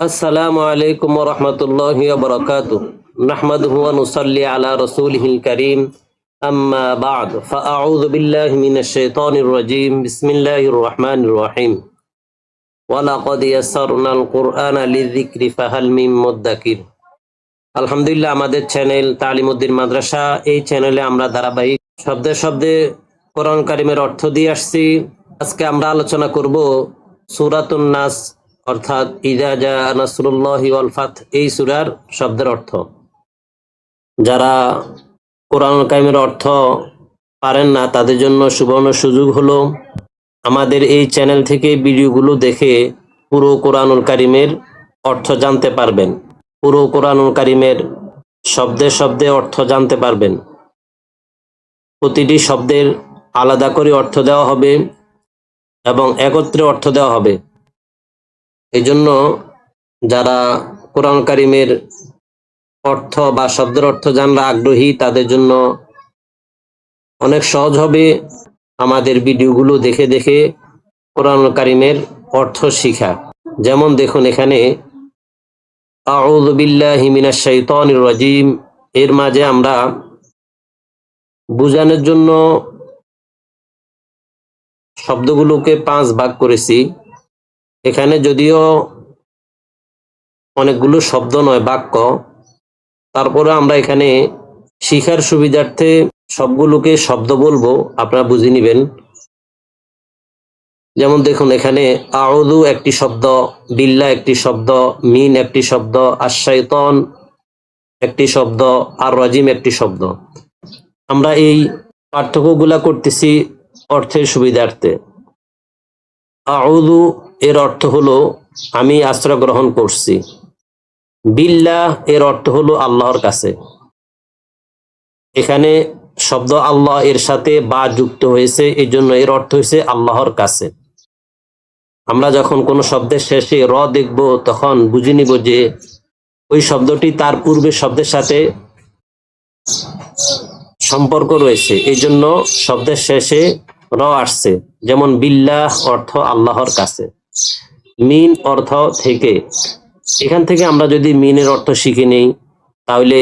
السلام عليكم ورحمة الله وبركاته نحمده ونصلي على رسوله الكريم أما بعد فأعوذ بالله من الشيطان الرجيم بسم الله الرحمن الرحيم ولقد يسرنا القرآن للذكر فهل من مدكر আলহামদুলিল্লাহ আমাদের চ্যানেল তালিমুদ্দিন মাদ্রাসা এই চ্যানেলে আমরা ধারাবাহিক শব্দে শব্দে কোরআন কারিমের অর্থ দিয়ে আসছি আজকে আমরা আলোচনা করব সুরাতুন নাস অর্থাৎ, ইদা জা নাসরুল্লাহি ওয়াল ফাত এই সূরার শব্দের অর্থ। যারা কোরআন কাইমের অর্থ পারেন না, তাদের জন্য সুবর্ণ সুযোগ হলো, আমাদের এই চ্যানেল থেকে ভিডিওগুলো দেখে পুরো কোরআনুল কারিমের অর্থ জানতে পারবেন। পুরো কোরআনুল কারিমের শব্দে শব্দে অর্থ জানতে পারবেন। প্রতিটি শব্দের আলাদা করে অর্থ দেওয়া হবে এবং একত্রে অর্থ দেওয়া হবে। এই জন্য যারা কোরআন কারিমের অর্থ বা শব্দের অর্থ জানরা আগ্রহী, তাদের জন্য অনেক সহজ হবে আমাদের ভিডিওগুলো দেখে দেখে কোরআন কারিমের অর্থ শিখা। যেমন দেখুন এখানে রাজিম। এর মাঝে আমরা বুঝানোর জন্য শব্দগুলোকে পাঁচ ভাগ করেছি। এখানে যদিও অনেকগুলো শব্দ নয়, বাক্য, তারপরে আমরা এখানে শিখার সুবিধার্থে সবগুলোকে শব্দ বলব, আপনারা বুঝে নিবেন। যেমন দেখুন, এখানে আউদু একটি শব্দ, বিল্লা একটি শব্দ, মিন একটি শব্দ আশাইতন একটি শব্দ আর রাজিম একটি শব্দ। আমরা এই পার্থক্যগুলা করতেছি অর্থের সুবিধার্থে। আউদু এর অর্থ হলো, আমি আশ্রয় গ্রহণ করছি। বিল্লাহ এর অর্থ হলো আল্লাহর কাছে। এখানে শব্দ আল্লাহ এর সাথে বা যুক্ত হয়েছে এই জন্য এর অর্থ হয়েছে আল্লাহর কাছে। আমরা যখন কোনো শব্দের শেষে র দেখব, তখন বুঝে নিব যে ওই শব্দটি তার পূর্বের শব্দের সাথে সম্পর্ক রয়েছে এই জন্য শব্দের শেষে র আসছে। যেমন বিল্লাহ অর্থ আল্লাহর কাছে। মিন অর্থ থেকে। এখান থেকে আমরা যদি মিনের অর্থ শিখে নেই, তাহলে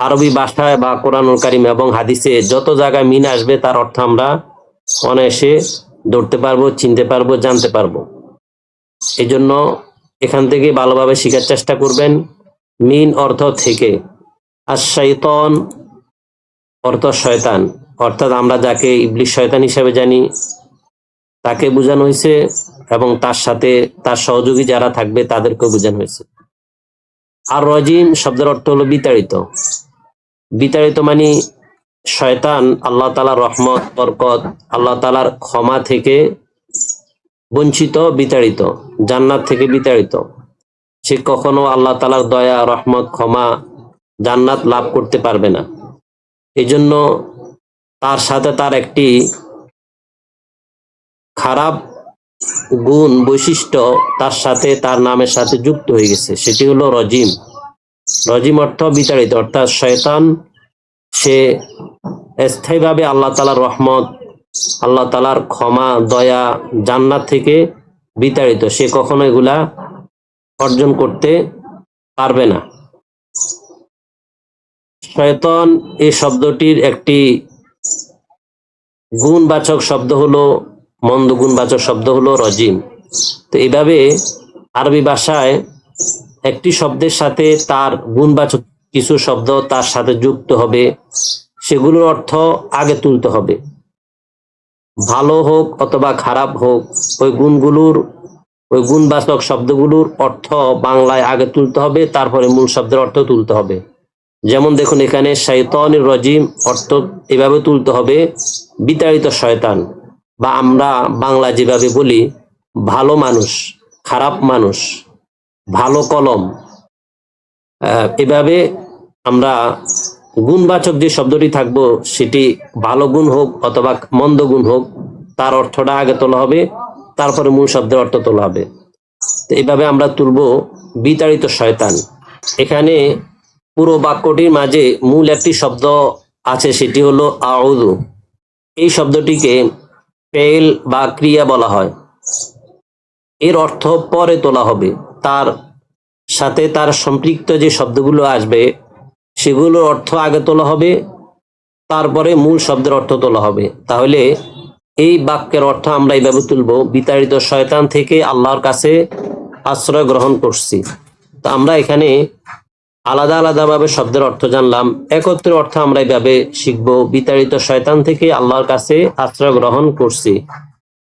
আরবি ভাষায় বা কোরআনুল কারিম এবং হাদিসে যত জায়গায় মিন আসবে, তার অর্থ আমরা অনায়াসে ধরতে পারব, চিনতে পারব, জানতে পারব। এই জন্য এখান থেকে ভালোভাবে শেখার চেষ্টা করবেন। মিন অর্থ থেকে। আর শৈতন অর্থ শয়তান। অর্থাৎ আমরা যাকে ইবলিশ শয়তান হিসেবে জানি তাকে বোঝানো হয়েছে এবং তার সাথে তার সহযোগী যারা থাকবে তাদেরকেও বোঝানো হয়েছে। আর রজিম শব্দের অর্থ হলো বিতাড়িত। বিতাড়িত মানে শয়তান, আল্লাহ তালার রহমত, বরকত, আল্লাহ তালার ক্ষমা থেকে বঞ্চিত, বিতাড়িত, জান্নাত থেকে বিতাড়িত। সে কখনো আল্লাহ তালার দয়া, রহমত, ক্ষমা, জান্নাত লাভ করতে পারবে না। এজন্য তার সাথে তার একটি খারাপ গুণ বৈশিষ্ট্য তার সাথে তার নামের সাথে যুক্ত হয়ে গেছে। সেটি হলো রজিম। রজিম অর্থ বিতাড়িত, অর্থাৎ শয়তান, সে স্থায়ীভাবে আল্লাহ তালার রহমত, আল্লাহ তালার ক্ষমা, দয়া, জান্নাত থেকে বিতাড়িত। সে কখনো এগুলা অর্জন করতে পারবে না। শয়তন এই শব্দটির একটি গুণবাচক শব্দ হলো মন্দ গুণবাচক শব্দ হলো রজিম। তো এইভাবে আরবি ভাষায় একটি শব্দের সাথে তার গুণবাচক কিছু শব্দ তার সাথে যুক্ত হবে, সেগুলোর অর্থ আগে তুলতে হবে। ভালো হোক অথবা খারাপ হোক, ওই গুণগুলোর, ওই গুণবাচক শব্দগুলোর অর্থ বাংলায় আগে তুলতে হবে, তারপরে মূল শব্দের অর্থ তুলতে হবে। যেমন দেখুন এখানে শৈতানের রজিম অর্থ এভাবে তুলতে হবে, বিতাড়িত শয়তান। বা আমরা বাংলা যেভাবে বলি, ভালো মানুষ, খারাপ মানুষ, ভালো কলম এভাবে আমরা গুণবাচক যে শব্দটি থাকব, সেটি ভালো গুণ হোক অথবা মন্দ গুণ হোক, তার অর্থটা আগে তোলা হবে, তারপরে মূল শব্দের অর্থ তোলা হবে। তো এইভাবে আমরা তুলব, বিতাড়িত শয়তান। এখানে পুরো বাক্যটির মাঝে মূল একটি শব্দ আছে, সেটি হলো আউদু এই শব্দটিকে ফেল বা ক্রিয়া বলা হয়। এর অর্থ পরে তোলা হবে। তার সাথে তার সম্পৃক্ত যে শব্দগুলো আসবে, সেগুলোর অর্থ আগে তোলা হবে, তারপরে মূল শব্দের অর্থ তোলা হবে। তাহলে এই বাক্যের অর্থ আমরা এইভাবে তুলব। বিতাড়িত শয়তান থেকে আল্লাহর কাছে আশ্রয় গ্রহণ করছি। তো আমরা এখানে আলাদা আলাদাভাবে শব্দের অর্থ জানলাম। একত্রে অর্থ আমরা এইভাবে শিখব, বিতাড়িত শয়তান থেকে আল্লাহর কাছে আশ্রয় গ্রহণ করছি।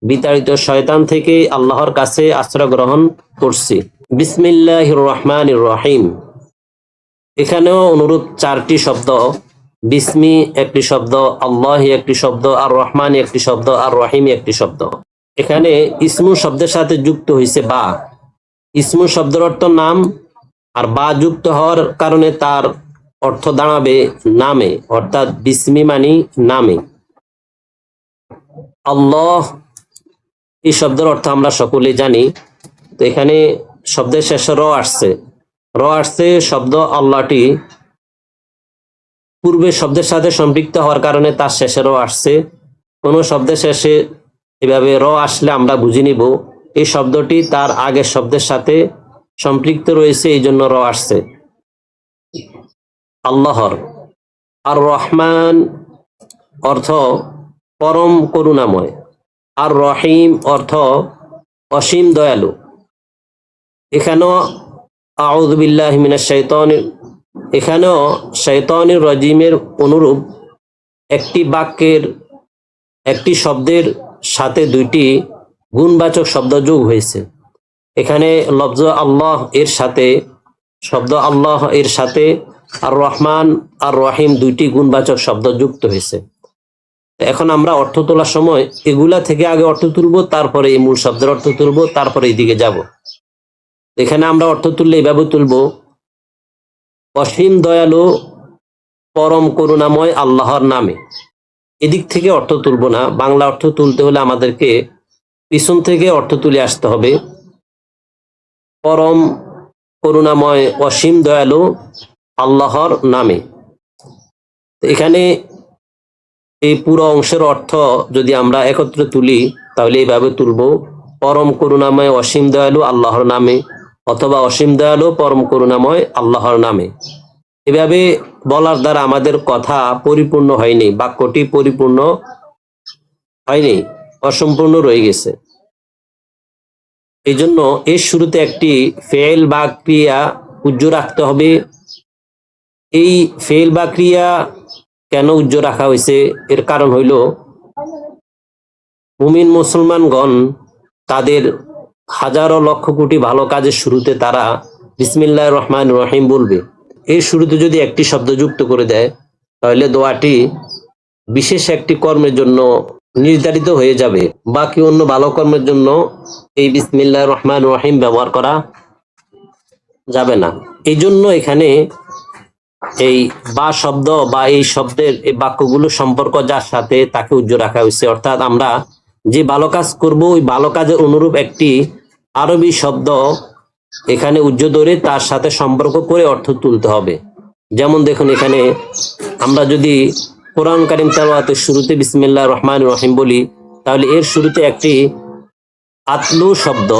বিতাড়িত শয়তান থেকে আল্লাহর কাছে আশ্রয় গ্রহণ করছি। বিসমিল্লাহ রহমান রহিম। এখানেও অনুরূপ চারটি শব্দ, বিসমি একটি শব্দ, আল্লাহ একটি শব্দ, আর রহমান একটি শব্দ, আর রহিম একটি শব্দ। এখানে ইসমু শব্দের সাথে যুক্ত হয়েছে বা। ইসমু শব্দের অর্থ নাম আর বা যুক্ত হওয়ার কারণে তার অর্থ দাঁড়াবে নামে, অর্থাৎ বিসমি মানি নামে। আল্লাহ, এই শব্দের অর্থ আমরা সকলে জানি। তো এখানে শব্দের শেষে র আসছে। র আসছে শব্দ আল্লাহটি। পূর্বে শব্দের সাথে সম্পৃক্ত হওয়ার কারণে তার শেষে র আসছে। কোনো শব্দের শেষে এভাবে র আসলে আমরা বুঝে নিব। এই শব্দটি তার আগের শব্দের সাথে সম্পৃক্ত রয়েছে, এই জন্য র আসছে। আল্লাহর। আর রহমান অর্থ পরম করুণাময়। আর রহিম অর্থ অসীম দয়ালু। এখানেও আউদুবিল্লাহ মিনাশ শাইতান এখানেও শৈতানির রজিমের অনুরূপ একটি বাক্যের, একটি শব্দের সাথে দুইটি গুণবাচক শব্দ যোগ হয়েছে। এখানে লফজ আল্লাহ এর সাথে, শব্দ আল্লাহ এর সাথে, আর রহমান আর রহিম দুইটি গুণবাচক শব্দ যুক্ত হয়েছে। এখন আমরা অর্থ তোলার সময় এগুলা থেকে আগে অর্থ তুলবো, তারপরে এই মূল শব্দের অর্থ তুলবো, তারপরে এইদিকে যাব। এখানে আমরা অর্থ তুললে এইভাবে তুলবো, অসীম দয়ালু পরম করুণাময় আল্লাহর নামে। এদিক থেকে অর্থ তুলব না, বাংলা অর্থ তুলতে হলে আমাদেরকে পিছন থেকে অর্থ তুলে আসতে হবে। পরম করুণাময় অসীম দয়ালু আল্লাহর নামে। এখানে এই পুরো অংশের অর্থ যদি আমরা একত্রে তুলি, তাহলে এইভাবে তুলব, পরম করুণাময় অসীম দয়ালু আল্লাহর নামে অথবা অসীম দয়ালু পরম করুণাময় আল্লাহর নামে। এভাবে বলার দ্বারা আমাদের কথা পরিপূর্ণ হয়নি, বাক্যটি পরিপূর্ণ হয়নি, অসম্পূর্ণ রয়ে গেছে। এই জন্য এর শুরুতে একটি ফেল বা ক্রিয়া উজ্জ্ব রাখতে হবে। এই ফেল বা ক্রিয়া কেন উজ্জ্ব রাখা হয়েছে? এর কারণ হইল, মুমিন মুসলমানগণ তাদের হাজারো লক্ষ কোটি ভালো কাজের শুরুতে তারা বিসমিল্লাহ রহমান রহিম বলবে। এই শুরুতে যদি একটি শব্দ যুক্ত করে দেয়, তাহলে দোয়াটি বিশেষ একটি কর্মের জন্য নির্ধারিত হয়ে যাবে। বাকি অন্য ভালো কর্মের জন্য এই বিসমিল্লাহ রহমান রহিম ব্যবহার করা যাবে না। এই জন্য এখানে এই বা শব্দ বা এই শব্দের এই বাক্যগুলো সম্পর্ক যার সাথে তাকে উজ্জ্ব রাখা হয়েছে। অর্থাৎ আমরা যে ভালো কাজ করব, ওই ভালো কাজের অনুরূপ একটি আরবি শব্দ এখানে উজ্জ্ব ধরে তার সাথে সম্পর্ক করে অর্থ তুলতে হবে। যেমন দেখুন এখানে আমরা যদি কোরআন কারিম তেলাওয়াতের শুরুতে বিসমিল্লাহ রহমান রহিম বলি, তাহলে এর শুরুতে একটি আতলু শব্দ,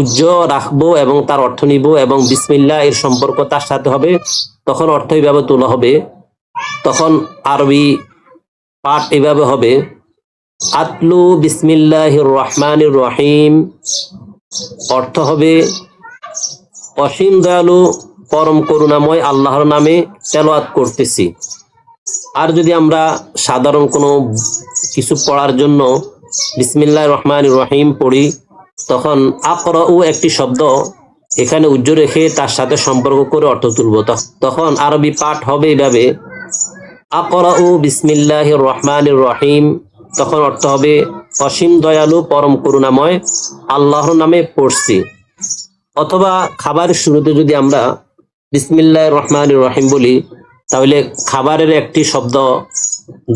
উজ্জ রাখব এবং তার অর্থ নিব এবং বিসমিল্লাহ এর সম্পর্ক তার সাথে হবে, তখন অর্থ এইভাবে তোলা হবে, তখন আরবি পাঠ এভাবে হবে, আতলু বিসমিল্লাহ রহমান রহিম, অর্থ হবে অসীম দয়ালু, পরম করুণাময় আল্লাহর নামে তেলোয়াত করতেছি। আর যদি আমরা সাধারণ কোনো কিছু পড়ার জন্য বিসমিল্লাহ রহমান রহিম পড়ি, তখন আকরাউ একটি শব্দ এখানে উজ্জ্ব রেখে তার সাথে সম্পর্ক করে অর্থ তুলব। তখন আরবি পাঠ হবে এইভাবে, আকরাউ বিসমিল্লাহ রহমান রহিম। তখন অর্থ হবে, অসীম দয়ালু পরম করুণাময়, আল্লাহর নামে পড়ছি। অথবা খাবারের শুরুতে যদি আমরা বিসমিল্লাহ রহমান রহিম বলি তাহলে খাবারের একটি শব্দ,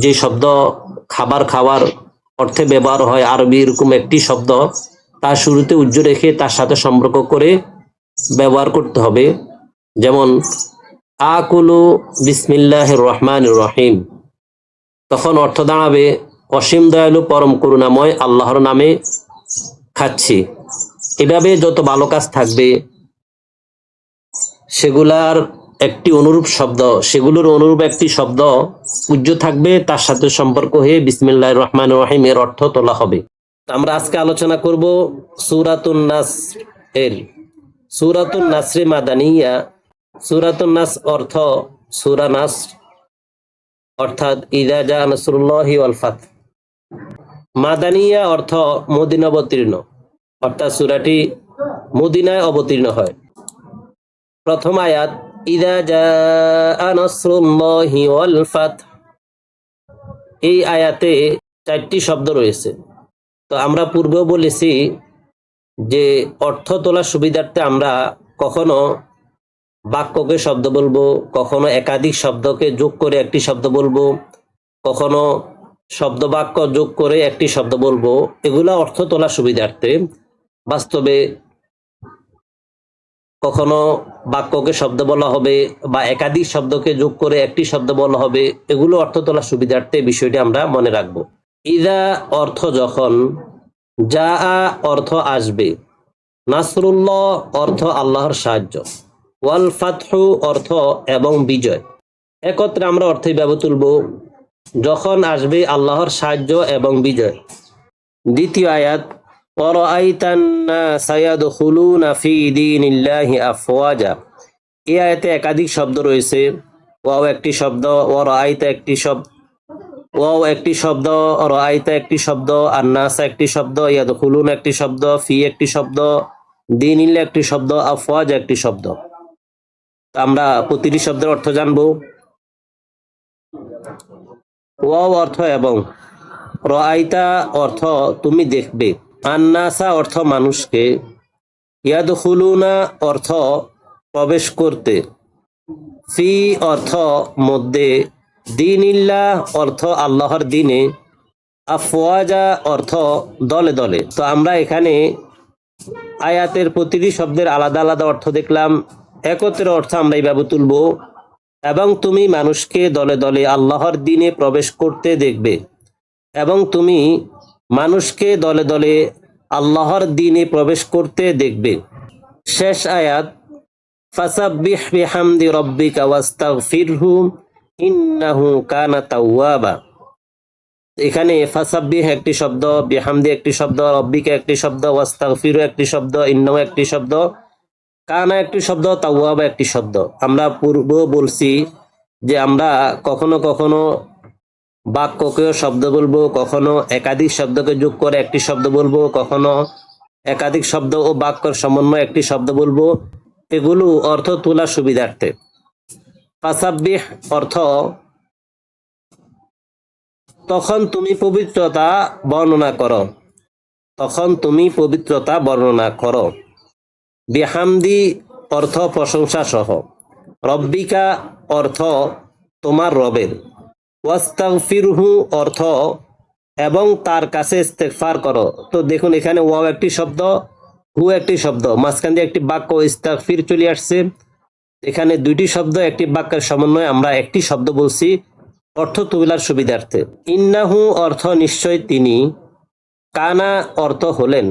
যে শব্দ খাবার খাওয়ার অর্থে ব্যবহার হয় আরবি এরকম একটি শব্দ তার শুরুতে উজ্জ্ব রেখে তার সাথে সম্পর্ক করে ব্যবহার করতে হবে। যেমন, আকুলু বিসমিল্লাহ রহমান রহিম। তখন অর্থ দাঁড়াবে, অসীম দয়ালু পরম করুণাময় আল্লাহর নামে খাচ্ছি। এভাবে যত ভালো কাজ থাকবে, সেগুলার একটি অনুরূপ শব্দ, সেগুলোর অনুরূপ একটি শব্দ পূজ্য থাকবে, তার সাথে সম্পর্ক হয়ে বিসমিল্লাহ রহমান রহিম এর অর্থ তোলা হবে। আমরা আজকে আলোচনা করব সুরাতুন নাস এর। সুরাতুন নাসরে মাদানিয়া। সুরাতুন নাস অর্থ সুরা নাস, অর্থাৎ ইদা জা নাসরুল্লাহি ওয়াল মাদানিয়া অর্থ মদিনা অবতীর্ণ, অর্থাৎ সুরাটি মদিনায় অবতীর্ণ হয়। প্রথম আয়াত এই আয়াতে চারটি শব্দ রয়েছে। তো আমরা পূর্বেও বলেছি যে অর্থ তোলার সুবিধার্থে আমরা কখনো বাক্যকে শব্দ বলব, কখনো একাধিক শব্দকে যোগ করে একটি শব্দ বলব, কখনো শব্দ বাক্য যোগ করে একটি শব্দ বলব। এগুলা অর্থ তোলার সুবিধার্থে বাস্তবে কখনো বাক্যকে শব্দ বলা হবে বা একাধিক শব্দকে যোগ করে একটি শব্দ বলা হবে, এগুলো অর্থ তোলার সুবিধার্থে বিষয়টি আমরা মনে রাখব। ইদা অর্থ যখন যা অর্থ আসবে, নাসরুল্লাহ অর্থ আল্লাহর সাহায্য, ওয়াল ফাতহু অর্থ এবং বিজয়। একত্রে আমরা অর্থে ব্যব তুলব, যখন আসবে আল্লাহর সাহায্য এবং বিজয়। দ্বিতীয় আয়াত আয়াতে একাধিক শব্দ রয়েছে। ওয়াও একটি শব্দ, ওয়ারাইতা একটি শব্দ, ওয়াও একটি শব্দ রাইতা একটি শব্দ আর নাসা একটি শব্দ, ইয়াদখুলুন একটি শব্দ, ফি একটি শব্দ দিন ইল্লা একটি শব্দ, আফওয়াজ একটি শব্দ। আমরা প্রতিটি শব্দের অর্থ জানব। ওয়াও অর্থ এবং রাইতা অর্থ তুমি দেখবে। আন্নাসা অর্থ মানুষকে, ইয়াদখুলুনা অর্থ প্রবেশ করতে। ফি অর্থ মধ্যে, দিনিল্লাহ অর্থ আল্লাহর দিনে, আফওয়াজা অর্থ দলে দলে। তো আমরা এখানে আয়াতের প্রতিটি শব্দের আলাদা আলাদা অর্থ দেখলাম। একত্রে অর্থ আমরা এইভাবে তুলব। এবং তুমি মানুষকে দলে দলে আল্লাহর দিনে প্রবেশ করতে দেখবে। এবং তুমি মানুষকে দলে দলে আল্লাহর দিনে প্রবেশ করতে দেখবে। শেষ আয়াত ইন্নাহু তাওয়াবা। এখানে একটি শব্দ, বিহামদি একটি শব্দ, রব্বিকা একটি শব্দ একটি শব্দ একটি শব্দ একটি শব্দ, তাওয়াবা একটি শব্দ। আমরা পূর্ব বলছি যে আমরা কখনো কখনো বাক্যকেও শব্দ বলব, কখনো একাধিক শব্দকে যোগ করে একটি শব্দ বলব, কখনো একাধিক শব্দ ও বাক্যের সমন্বয় একটি শব্দ বলব। এগুলো অর্থ তোলার সুবিধার্থে। ফাসাব্বিহ অর্থ, তখন তুমি পবিত্রতা বর্ণনা করো। তখন তুমি পবিত্রতা বর্ণনা করো। বিহামদি অর্থ প্রশংসা সহ রব্বিকা অর্থ তোমার রবের। ওয়াস্তাগফিরহু অর্থ, এবং তার কাছে ইস্তেগফার করো। তো দেখুন, এখানে ওয়াও একটি শব্দ, হু একটি শব্দ। মাঝখান দিয়ে একটি বাক্য ইস্তাগফির চলে আসছে। এখানে দুইটি শব্দ, একটি বাক্যের সমন্বয়ে আমরা একটি শব্দ বলছি, অর্থ তুলার সুবিধার্থে। ইন্নাহু অর্থ নিশ্চয় তিনি, কানা অর্থ হলেন,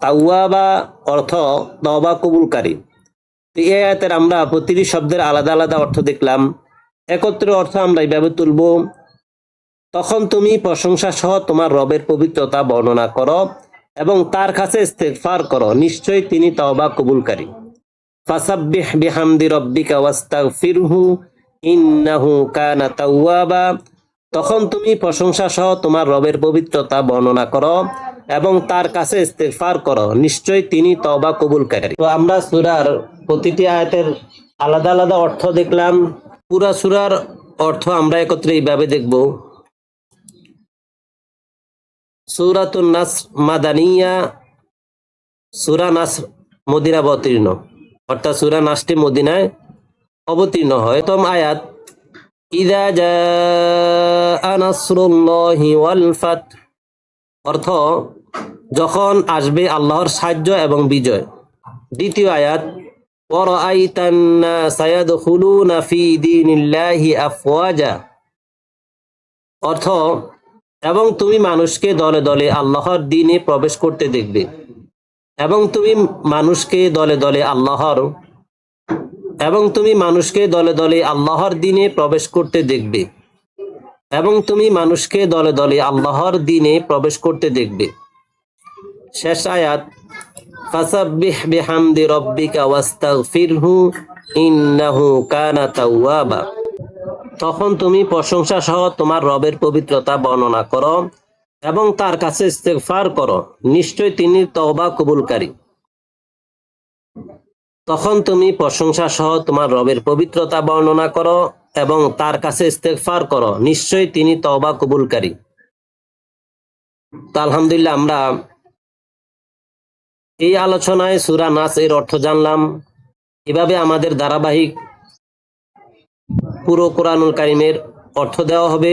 তাওয়াবা অর্থ তবা কবুলকারী। এই আয়াতের আমরা প্রতিটি শব্দের আলাদা আলাদা অর্থ দেখলাম। একত্রে অর্থ আমরা এইভাবে তুলব। তখন তুমি প্রশংসা সহ তোমার রবের পবিত্রতা বর্ণনা করো এবং তার কাছে ইস্তেগফার করো। নিশ্চয়ই তিনি তওবা কবুলকারী। ফাসাব্বিহ বিহামদি ওয়াস্তাগফিরহু ইন্নাহু কানা তাওয়াবা। তখন তুমি প্রশংসা সহ তোমার রবের পবিত্রতা বর্ণনা করো এবং তার কাছে ইস্তেগফার করো। নিশ্চয় তিনি তওবা কবুলকারী। তো আমরা সূরার প্রতিটি আয়াতের আলাদা আলাদা অর্থ দেখলাম। পুরা সূরার অর্থ আমরা একত্রে এইভাবে দেখব। সূরাতুন নাস মাদানিয়া, সূরা নাস মদিনা অবতীর্ণ। অর্থাৎ সুরা নাসটি মদিনায় অবতীর্ণ হয়। প্রথম আয়াত, ইদা ফাত অর্থ যখন আসবে আল্লাহর সাহায্য এবং বিজয়। দ্বিতীয় আয়াত অর্থ, এবং তুমি মানুষকে দলে দলে আল্লাহর দিনে প্রবেশ করতে দেখবে। এবং তুমি মানুষকে দলে দলে আল্লাহর, এবং তুমি মানুষকে দলে দলে আল্লাহর দিনে প্রবেশ করতে দেখবে। এবং তুমি মানুষকে দলে দলে আল্লাহর দিনে প্রবেশ করতে দেখবে। শেষ আয়াত। তখন তুমি প্রশংসা সহ তোমার রবের পবিত্রতা বর্ণনা করো এবং তার কাছে ইস্তেগফার করো। নিশ্চয় তিনি তওবা কবুলকারী। তখন তুমি প্রশংসা সহ তোমার রবের পবিত্রতা বর্ণনা করো এবং তার কাছে ইস্তেগফার করো। নিশ্চয় তিনি তওবা কবুলকারী। তো আলহামদুলিল্লাহ আমরা এই আলোচনায় সুরা নাচ এর অর্থ জানলাম। এভাবে আমাদের ধারাবাহিক পুরো কোরআনুল কারিমের অর্থ দেওয়া হবে।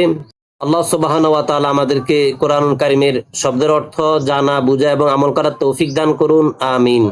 আল্লাহ সুবাহান তাআলা আমাদেরকে কোরআনুল কারিমের শব্দের অর্থ জানা, বুঝা এবং আমল করার তৌফিক দান করুন। আমিন।